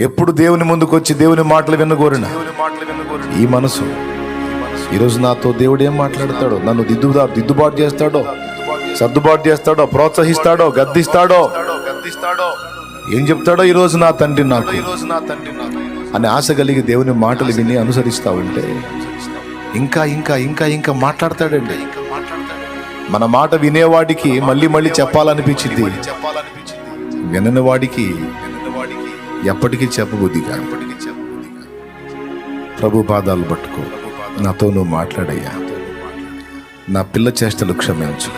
ఎప్పుడు దేవుని ముందుకు వచ్చి దేవుని మాటలు వినగోరిన ఈ మనసు. ఈరోజు నాతో దేవుడు ఏం మాట్లాడతాడో? నన్ను దిద్దుదా దిద్దుబాటు చేస్తాడో? సర్దుబాటు చేస్తాడో? ప్రోత్సహిస్తాడో? గద్దిస్తాడో? ఏం చెప్తాడో ఈరోజు నా తండ్రి నాకు? అని ఆశ కలిగి దేవుని మాటలు విని అనుసరిస్తా ఉంటే ఇంకా ఇంకా ఇంకా ఇంకా మాట్లాడతాడండి. మన మాట వినేవాడికి మళ్ళీ మళ్ళీ చెప్పాలనిపించింది. వినని వాడికి ఎప్పటికీ చెప్పబుద్ధిగా ప్రభు పాదాలు పట్టుకో. నాతో నువ్వు మాట్లాడయ్యా. నా పిల్ల చేష్టలు క్షమించు.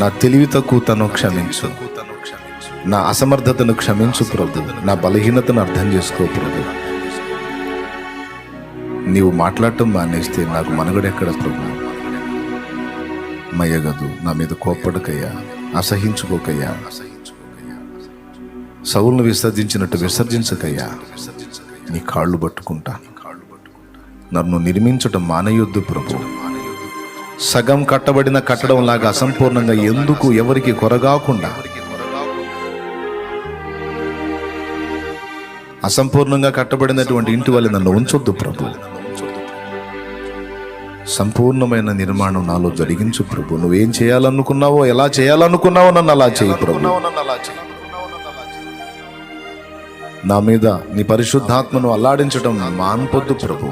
నా తెలివి తక్కువతను క్షమించు. నా అసమర్థతను క్షమించు ప్రభు. నా బలహీనతను అర్థం చేసుకో ప్రభు. నీవు మాట్లాడటం మానేస్తే నాకు మనుగడెక్కడ ప్రభు? మయ్యగదు. నా మీద కోప్పడకయ్యా. అసహించుకోకయ్యా. సవులను విసర్జించినట్టు విసర్జించకయ్యా. నీ కాళ్ళు పట్టుకుంటా. నన్ను నిర్మించటం మానయొద్దు ప్రభు. సగం కట్టబడిన కట్టడం లాగా అసంపూర్ణంగా ఎందుకు ఎవరికి కొరగాకుండా? అసంపూర్ణంగా కట్టబడినటువంటి ఇంటి వల్ల నన్ను ఉంచొద్దు ప్రభు. సంపూర్ణమైన నిర్మాణం నాలో జరిగించు ప్రభు. నువ్వేం చేయాలనుకున్నావో ఎలా చేయాలనుకున్నావో నన్ను అలా చేయి ప్రభు. నా మీద నీ పరిశుద్ధాత్మను అల్లాడించడం మాన్పొద్దు ప్రభు.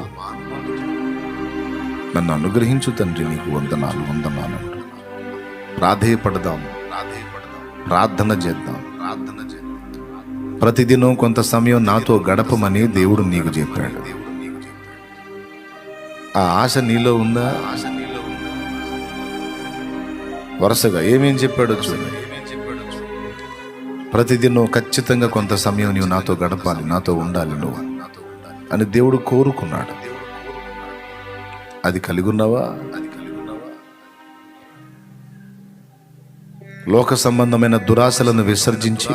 నన్ను అనుగ్రహించు తండ్రి నీకు వందనాలు వందనాలు. ప్రాధేయపడదాం ప్రార్థన చేద్దాం. ప్రార్థన చేద్దాం ప్రతిదినం కొంత సమయం నాతో గడపమని దేవుడు నీకు చెప్పాడు. ఆ ఆశ నీలో ఉందా? ఆశ నీలో ఉందా వరుసగా ఏమేం చెప్పాడో చూడండి ప్రతిదినం ఖచ్చితంగా కొంత సమయం నీవు నాతో గడపాలి నాతో ఉండాలి నువ్వు అని దేవుడు కోరుకున్నాడు. అది కలిగి ఉన్నావా లోక సంబంధమైన దురాశలను విసర్జించి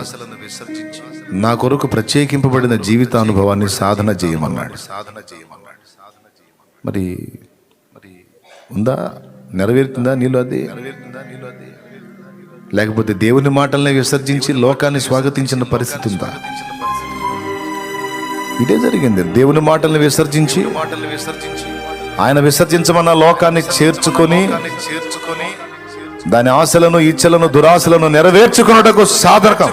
నా కొరకు ప్రత్యేకింపబడిన జీవితానుభవాన్ని సాధన చేయమన్నాడు. సాధన చేయమన్నాడు మరి మరి ఉందా? నెరవేరుతుందా నీళ్ళు అది? లేకపోతే దేవుని మాటల్ని విసర్జించి లోకాన్ని స్వాగతించిన పరిస్థితి ఉందా? ఇదే జరిగింది. దేవుని మాటల్ని విసర్జించి మాటల్ని విసర్జించి ఆయన విసర్జించమన్న లోకాన్ని చేర్చుకొని చేర్చుకొని దాని ఆశలను ఇచ్చలను దురాశలను నెరవేర్చుకున్నటకు సాధకం.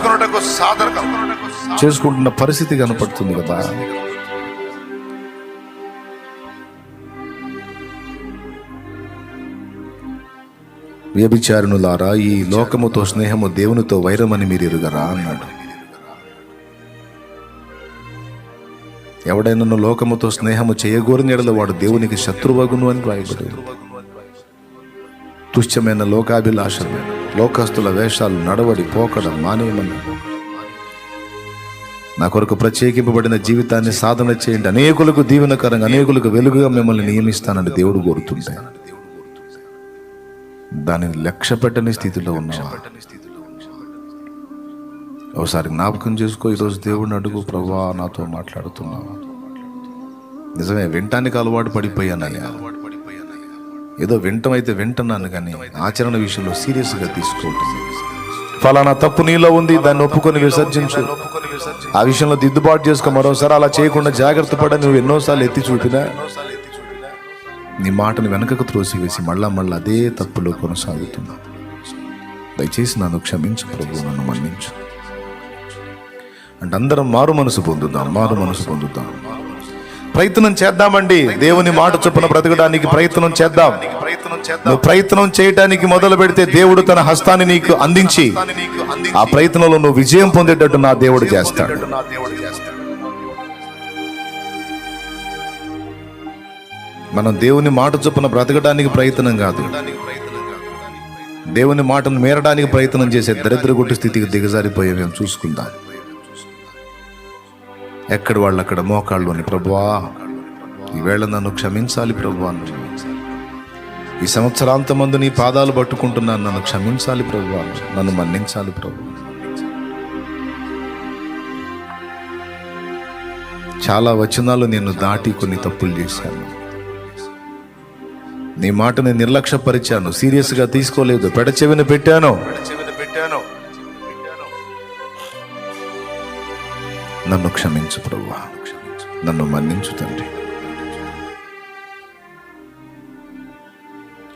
చేసుకుంటున్న పరిస్థితి కనపడుతుంది కదా? వ్యభిచారునులారా ఈ లోకముతో స్నేహము దేవునితో వైరమని మీరు ఎరుగరా అన్నాడు. ఎవడైనా లోకముతో స్నేహము చేయగోరని ఎడల వాడు దేవునికి శత్రువగును అని రాయబడి తుష్టమైన లోకాభిలాషలు లోకస్తుల వేషాలు నడవడి పోకడ మానేయమని నా కొరకు ప్రత్యేకింపబడిన జీవితాన్ని సాధన చేయండి. అనేకులకు దీవెనకరంగా అనేకులకు వెలుగుగా మిమ్మల్ని నియమిస్తానని దేవుడు కోరుతుంటాను దానిని లక్ష్య పెట్టని స్థితిలో ఉన్నావా? ఒకసారి జ్ఞాపకం చేసుకో ఈరోజు దేవుడిని అడుగు ప్రభా నాతో మాట్లాడుతున్నావా? నిజమే వింటానికి అలవాటు పడిపోయానయ్యా. ఏదో వింటం అయితే వింటున్నాను కానీ ఆచరణ విషయంలో సీరియస్గా తీసుకోవటం. ఫలానా తప్పు నీలో ఉంది దాన్ని ఒప్పుకొని విసర్జించు. ఆ విషయంలో దిద్దుబాటు చేసుకో మరోసారి అలా చేయకుండా జాగ్రత్త పడ నువ్వు ఎన్నోసార్లు ఎత్తి చూపినా. నీ మాటను వెనకకు త్రోసివేసి మళ్ళా మళ్ళా అదే తప్పులో కొనసాగుతున్నా దయచేసి నన్ను క్షమించు ప్రభు నన్ను మన్నించు. అంటే అందరం మారు మనసు పొందుదాం మారు మనసు పొందుతాం ప్రయత్నం చేద్దామండి. దేవుని మాట చొప్పున బ్రతకడానికి ప్రయత్నం చేద్దాం. నువ్వు ప్రయత్నం చేయడానికి మొదలు పెడితే దేవుడు తన హస్తాన్ని నీకు అందించి ఆ ప్రయత్నంలో నువ్వు విజయం పొందేటట్టు నా దేవుడు చేస్తాడు. మనం దేవుని మాట చొప్పున బ్రతకడానికి ప్రయత్నం కాదు. దేవుని మాటను మేరడానికి ప్రయత్నం చేసే దరిద్ర గుట్టు స్థితికి దిగజారిపోయే మేము చూసుకుందాం. ఎక్కడ వాళ్ళు అక్కడ మోకాళ్ళలోని? ప్రభువా ఈవేళ నన్ను క్షమించాలి ప్రభువా ఈ సంవత్సరాంతమందు నీ పాదాలు పట్టుకుంటున్నాను నన్ను క్షమించాలి ప్రభువా నన్ను మన్నించాలి ప్రభు చాలా వచనాలు నేను దాటి కొన్ని తప్పులు చేశాను. నీ మాటని నిర్లక్ష్యపరిచాను. సీరియస్గా తీసుకోలేదు. పెడచెవిని పెట్టాను. నన్ను క్షమించు ప్రభువా నన్ను మన్నించు తండ్రి.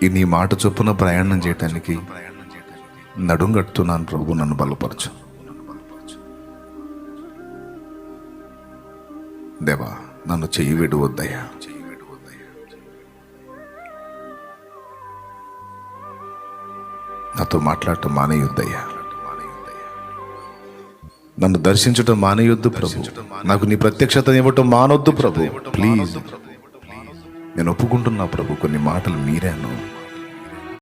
ఈ నీ మాట చొప్పున ప్రయాణం చేయటానికి నడుం కట్టుతున్నాను ప్రభు. నన్ను బలపరచు. దేవా నన్ను చెయ్యి విడువద్దయ్యా. నాతో మాట్లాడటం మానేయొద్దయ్యా. నన్ను దర్శించటం మానేయొద్దు ప్రభు. నాకు నీ ప్రత్యక్షత ఇవ్వటం మానొద్దు ప్రభు. ప్లీజ్. నేను ఒప్పుకుంటున్నా ప్రభు కొన్ని మాటలు మీరాను